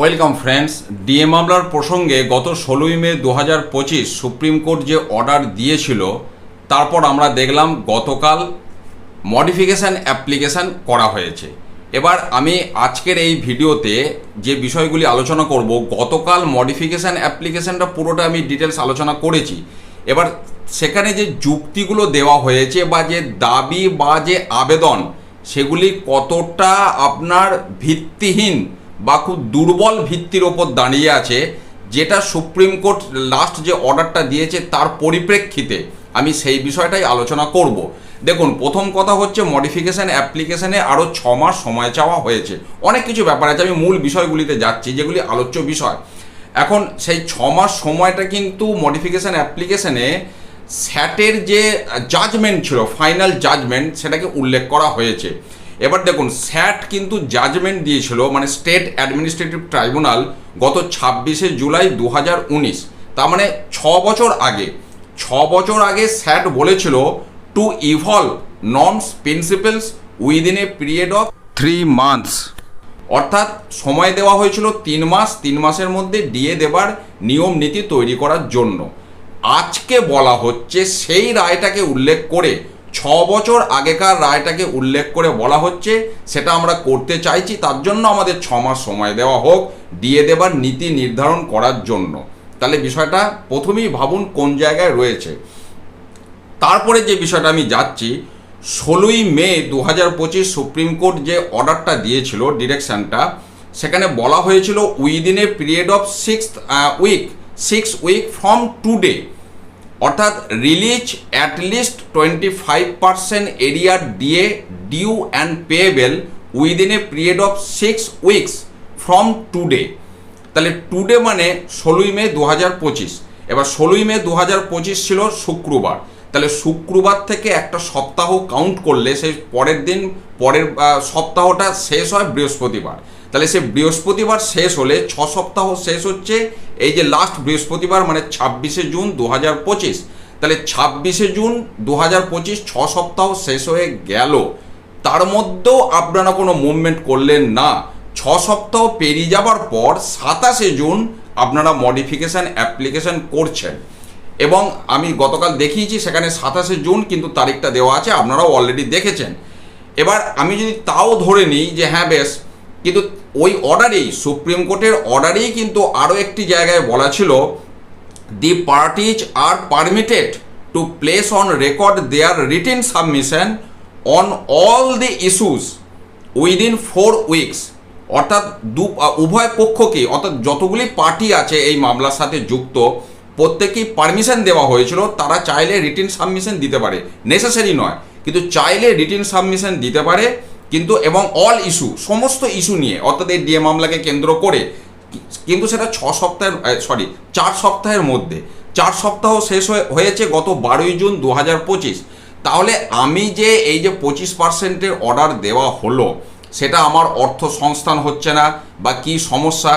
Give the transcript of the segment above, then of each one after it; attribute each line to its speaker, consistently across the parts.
Speaker 1: Welcome friends DA মামলার প্রসঙ্গে গত ষোলোই মে দু হাজার পঁচিশ সুপ্রিম কোর্ট যে অর্ডার দিয়েছিল, তারপর আমরা দেখলাম গতকাল মডিফিকেশান অ্যাপ্লিকেশান করা হয়েছে। এবার আমি আজকের এই ভিডিওতে যে বিষয়গুলি আলোচনা করব, গতকাল মডিফিকেশান অ্যাপ্লিকেশানটা পুরোটা আমি ডিটেলস আলোচনা করেছি। এবার সেখানে যে যুক্তিগুলো দেওয়া হয়েছে বা যে দাবি বা যে আবেদন, সেগুলি কতটা আপনার ভিত্তিহীন বা খুব দুর্বল ভিত্তির ওপর দাঁড়িয়ে আছে, যেটা সুপ্রিম কোর্ট লাস্ট যে অর্ডারটা দিয়েছে তার পরিপ্রেক্ষিতে আমি সেই বিষয়টাই আলোচনা করব। দেখুন, প্রথম কথা হচ্ছে মডিফিকেশান অ্যাপ্লিকেশানে আরও ছ মাস সময় চাওয়া হয়েছে। অনেক কিছু ব্যাপার আছে, আমি মূল বিষয়গুলিতে যাচ্ছি, যেগুলি আলোচ্য বিষয়। এখন সেই ছ মাস সময়টা কিন্তু মডিফিকেশান অ্যাপ্লিকেশানে স্যাটের যে জাজমেন্ট ছিল ফাইনাল জাজমেন্ট সেটাকে উল্লেখ করা হয়েছে। এবার দেখুন, স্যাট কিন্তু জাজমেন্ট দিয়েছিল মানে স্টেট অ্যাডমিনিস্ট্রেটিভ ট্রাইব্যুনাল গত ছাব্বিশে জুলাই দু হাজার উনিশ। তার মানে ছ বছর আগে, ছ বছর আগে স্যাট বলেছিল to evolve norms principles within a period of three months অর্থাৎ সময় দেওয়া হয়েছিল তিন মাস, তিন মাসের মধ্যে ডিএ দেবার নিয়ম নীতি তৈরি করার জন্য। আজকে বলা হচ্ছে সেই রায়টাকে উল্লেখ করে ছ বছর আগেকার রায়টাকে উল্লেখ করে বলা হচ্ছে, সেটা আমরা করতে চাইছি, তার জন্য আমাদের ছ মাস সময় দেওয়া হোক, দিয়ে দেবার নীতি নির্ধারণ করার জন্য। তাহলে বিষয়টা প্রথমেই ভাবুন কোন জায়গায় রয়েছে। তারপরে যে বিষয়টা আমি যাচ্ছি, ষোলোই মে দু হাজার পঁচিশ সুপ্রিম কোর্ট যে অর্ডারটা দিয়েছিল, ডিরেকশনটা, সেখানে বলা হয়েছিল, within a period of six week six week from today. অর্থাৎ release at least twenty five percent arrear DA due and payable within a period of six weeks from today তাহলে today মানে ষোলোই মে দু হাজার পঁচিশ। এবার ষোলোই মে দু হাজার পঁচিশ ছিল শুক্রবার। তাহলে শুক্রবার থেকে একটা সপ্তাহ কাউন্ট করলে সেই পরের দিন, পরের সপ্তাহটা শেষ হয় বৃহস্পতিবার। তাহলে সে বৃহস্পতিবার শেষ হলে, ছ সপ্তাহ শেষ হচ্ছে, এই যে লাস্ট বৃহস্পতিবার মানে ছাব্বিশে জুন দু হাজার পঁচিশ। তাহলে ছাব্বিশে জুন দু হাজার পঁচিশ ছ সপ্তাহ শেষ হয়ে গেল। তার মধ্যেও আপনারা কোনো মুভমেন্ট করলেন না। ছ সপ্তাহ পেরিয়ে যাবার পর সাতাশে জুন আপনারা মডিফিকেশান অ্যাপ্লিকেশন করছেন। এবং আমি গতকাল দেখিয়েছি, সেখানে সাতাশে জুন কিন্তু তারিখটা দেওয়া আছে, আপনারাও অলরেডি দেখেছেন। এবার আমি যদি তাও ধরে নিই যে হ্যাঁ বেশ, কিন্তু ওই অর্ডারেই, সুপ্রিম কোর্টের অর্ডারেই কিন্তু আরও একটি জায়গায় বলা ছিল, the parties are permitted to place on record their written submission on all the issues within four weeks. অর্থাৎ দু, উভয় পক্ষকে, অর্থাৎ যতগুলি পার্টি আছে এই মামলার সাথে যুক্ত, প্রত্যেকেই পারমিশন দেওয়া হয়েছিল, তারা চাইলে রিটেন সাবমিশন দিতে পারে। নেসেসারি নয়, কিন্তু চাইলে রিটেন সাবমিশন দিতে পারে। কিন্তু এবং অল ইস্যু সমস্ত ইস্যু নিয়ে, অর্থাৎ এই ডিএ মামলাকে কেন্দ্র করে, কিন্তু সেটা ছ সপ্তাহের সরি চার সপ্তাহের মধ্যে। চার সপ্তাহ শেষ হয়ে, হয়েছে গত বারোই জুন দু হাজার পঁচিশ। তাহলে আমি যে এই যে পঁচিশ পার্সেন্টের অর্ডার দেওয়া হলো, সেটা আমার অর্থ সংস্থান হচ্ছে না বা কি সমস্যা?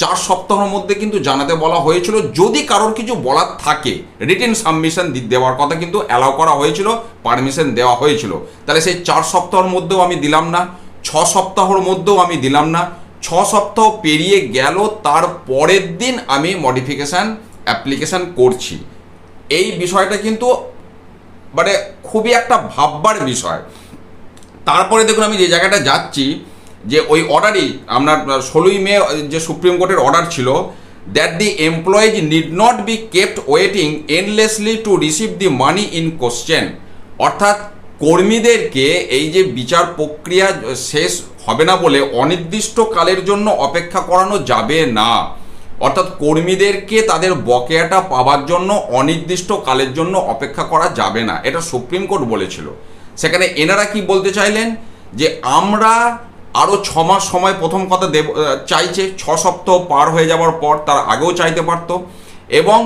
Speaker 1: চার সপ্তাহের মধ্যে কিন্তু জানাতে বলা হয়েছিল, যদি কারোর কিছু বলার থাকে রিটেন সাবমিশন দেওয়ার কথা কিন্তু অ্যালাউ করা হয়েছিল পারমিশন দেওয়া হয়েছিল। তাহলে সেই চার সপ্তাহের মধ্যেও আমি দিলাম না, ছ সপ্তাহর মধ্যেও আমি দিলাম না, ছ সপ্তাহ পেরিয়ে গেল, তার পরের দিন আমি মডিফিকেশান অ্যাপ্লিকেশান করছি। এই বিষয়টা কিন্তু মানে খুবই একটা ভাববার বিষয়। তারপরে দেখুন আমি যে জায়গাটা যাচ্ছি যে ওই অর্ডারই আপনার ষোলোই মে যে সুপ্রিম কোর্টের অর্ডার ছিল that the employees need not be kept waiting endlessly to receive the money in question অর্থাৎ কর্মীদেরকে এই যে বিচার প্রক্রিয়া শেষ হবে না বলে অনির্দিষ্ট কালের জন্য অপেক্ষা করানো যাবে না। অর্থাৎ কর্মীদেরকে তাদের বকেয়াটা পাওয়ার জন্য অনির্দিষ্ট কালের জন্য অপেক্ষা করা যাবে না। এটা সুপ্রিম কোর্ট বলেছিল। সেখানে এনারা কি বলতে চাইলেন? যে আমরা আরও মাস সময় প্রথম কথা দেব চাইছে, ছ সপ্তাহ পার হয়ে যাওয়ার পর তার আগেও চাইতে পারতো। এবং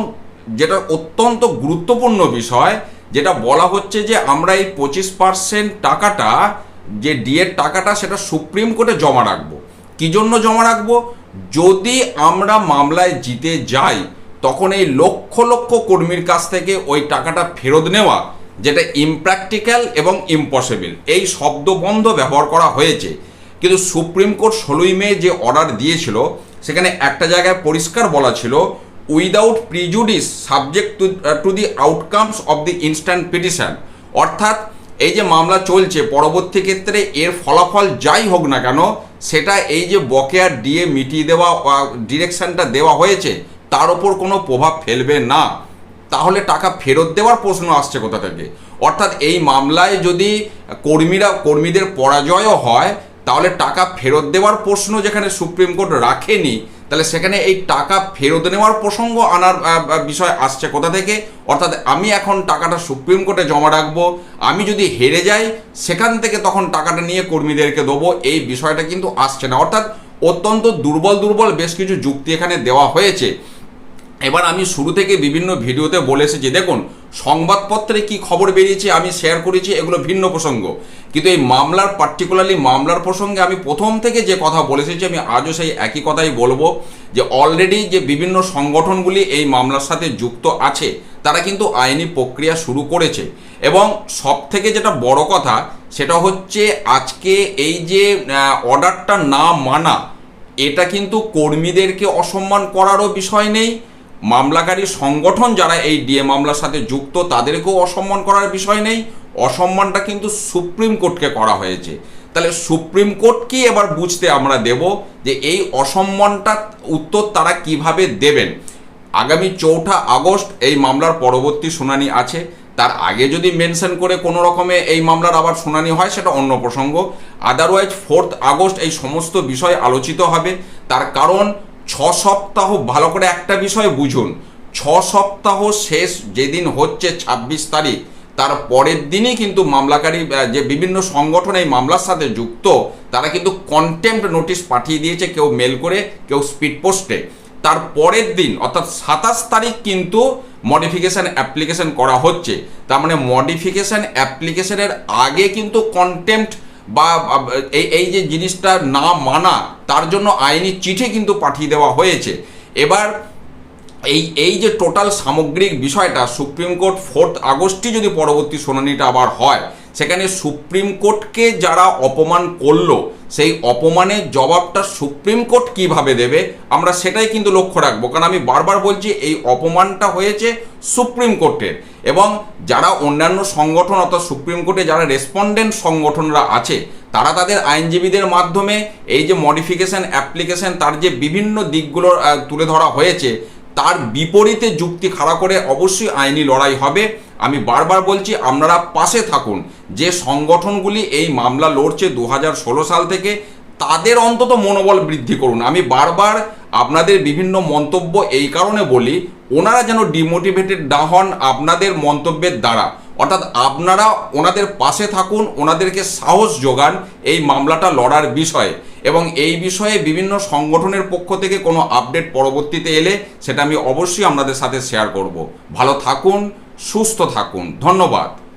Speaker 1: যেটা অত্যন্ত গুরুত্বপূর্ণ বিষয়, যেটা বলা হচ্ছে যে আমরা এই পঁচিশ পার্সেন্ট টাকাটা, যে ডিএর টাকাটা, সেটা সুপ্রিম কোর্টে জমা রাখব। কি জন্য জমা রাখব? যদি আমরা মামলায় জিতে যাই, তখন এই লক্ষ লক্ষ কর্মীর কাছ থেকে ওই টাকাটা ফেরত নেওয়া, যেটা ইমপ্র্যাকটিক্যাল এবং ইম্পসিবল এই শব্দবন্ধ ব্যবহার করা হয়েছে। কিন্তু সুপ্রিম কোর্ট ষোলোই মে যে অর্ডার দিয়েছিল, সেখানে একটা জায়গায় পরিষ্কার বলা ছিল without prejudice subject to to the outcomes of the instant petition অর্থাৎ, এই যে মামলা চলছে, পরবর্তী ক্ষেত্রে এর ফলাফল যাই হোক না কেন, সেটা এই যে বকেয়া ডিএ মিটিয়ে দেওয়া ডিরেকশনটা দেওয়া হয়েছে, তার ওপর কোনো প্রভাব ফেলবে না। তাহলে টাকা ফেরত দেওয়ার প্রশ্ন আসছে কোথা থেকে? অর্থাৎ এই মামলায় যদি কর্মীরা, কর্মীদের পরাজয়ও হয় তাহলে টাকা ফেরত দেওয়ার প্রশ্ন যেখানে সুপ্রিম কোর্ট রাখেনি, তাহলে সেখানে এই টাকা ফেরত নেওয়ার প্রসঙ্গ আনার বিষয় আসছে কোথা থেকে? অর্থাৎ আমি এখন টাকাটা সুপ্রিম কোর্টে জমা রাখব, আমি যদি হেরে যাই, সেখান থেকে তখন টাকাটা নিয়ে কর্মীদেরকে দেবো, এই বিষয়টা কিন্তু আসছে না। অর্থাৎ অত্যন্ত দুর্বল দুর্বল বেশ কিছু যুক্তি এখানে দেওয়া হয়েছে। এবার আমি শুরু থেকে বিভিন্ন ভিডিওতে বলে এসেছি, দেখুন, সংবাদপত্রে কি খবর বেরিয়েছে আমি শেয়ার করেছি, এগুলো ভিন্ন প্রসঙ্গ। কিন্তু এই মামলার পার্টিকুলারলি মামলার প্রসঙ্গে আমি প্রথম থেকে যে কথা বলে এসেছি আমি আজও সেই একই কথাই বলব, যে অলরেডি যে বিভিন্ন সংগঠনগুলি এই মামলার সাথে যুক্ত আছে, তারা কিন্তু আইনি প্রক্রিয়া শুরু করেছে। এবং সব থেকে যেটা বড় কথা, সেটা হচ্ছে আজকে এই যে অর্ডারটা না মানা, এটা কিন্তু কর্মীদেরকে অসম্মান করারও বিষয় নেই। মামলাকারী সংগঠন যারা এই ডিএ মামলার সাথে যুক্ত, তাদেরকেও অসম্মান করার বিষয় নেই। অসম্মানটা কিন্তু সুপ্রিম কোর্টকে করা হয়েছে। তাহলে সুপ্রিম কোর্টকেই এবার বুঝতে আমরা দেব যে এই অসম্মানটা উত্তর তারা কীভাবে দেবেন? আগামী চৌঠা আগস্ট এই মামলার পরবর্তী শুনানি আছে। তার আগে যদি মেনশন করে কোনো রকমে এই মামলার আবার শুনানি হয়, সেটা অন্য প্রসঙ্গ। আদারওয়াইজ ফোর্থ আগস্ট এই সমস্ত বিষয় আলোচিত হবে। তার কারণ, ছ সপ্তাহ, ভালো করে একটা বিষয় বুঝুন। ছ সপ্তাহ শেষ যেদিন হচ্ছে ছাব্বিশ তারিখ তার পরের দিনই কিন্তু মামলাকারী যে বিভিন্ন সংগঠন এই মামলার সাথে যুক্ত, তারা কিন্তু কন্টেম্প নোটিশ পাঠিয়ে দিয়েছে কেউ মেল করে, কেউ স্পিড পোস্টে তার পরের দিন, অর্থাৎ সাতাশ তারিখ কিন্তু মডিফিকেশান অ্যাপ্লিকেশন করা হচ্ছে। তার মানে মডিফিকেশান অ্যাপ্লিকেশনের আগে কিন্তু কন্টেম্পট বা, এই এই যে জিনিসটা না মানা, তার জন্য আইনি চিঠি কিন্তু পাঠিয়ে দেওয়া হয়েছে। এবার এই এই যে টোটাল সামগ্রিক বিষয়টা সুপ্রিম কোর্ট ফোর্থ আগস্টই যদি পরবর্তী শুনানিটা আবার হয়, সেখানে সুপ্রিম কোর্টকে যারা অপমান করল, সেই অপমানের জবাবটা সুপ্রিম কোর্ট কীভাবে দেবে, আমরা সেটাই কিন্তু লক্ষ্য রাখব। কারণ আমি বারবার বলছি, এই অপমানটা হয়েছে সুপ্রিম কোর্টের। এবং যারা অন্যান্য সংগঠন, অর্থাৎ সুপ্রিম কোর্টে যারা রেসপন্ডেন্ট সংগঠনরা আছে, তারা তাদের আইনজীবীদের মাধ্যমে এই যে মডিফিকেশন অ্যাপ্লিকেশন তার যে বিভিন্ন দিকগুলো তুলে ধরা হয়েছে তার বিপরীতে যুক্তি খাড়া করে অবশ্যই আইনি লড়াই হবে। আমি বারবার বলছি, আপনারা পাশে থাকুন। যে সংগঠনগুলি এই মামলা লড়ছে দু হাজার ষোলো সাল থেকে, তাদের অন্তত মনোবল বৃদ্ধি করুন। আমি বারবার আপনাদের বিভিন্ন মন্তব্য এই কারণে বলি, ওনারা যেন ডিমোটিভেটেড না হন আপনাদের মন্তব্যের দ্বারা। অর্থাৎ আপনারা ওনাদের পাশে থাকুন, ওনাদেরকে সাহস যোগান এই মামলাটা লড়ার বিষয়ে। এবং এই বিষয়ে বিভিন্ন সংগঠনের পক্ষ থেকে কোনো আপডেট পরবর্তীতে এলে সেটা আমি অবশ্যই আপনাদের সাথে শেয়ার করব। ভালো থাকুন, সুস্থ থাকুন। ধন্যবাদ।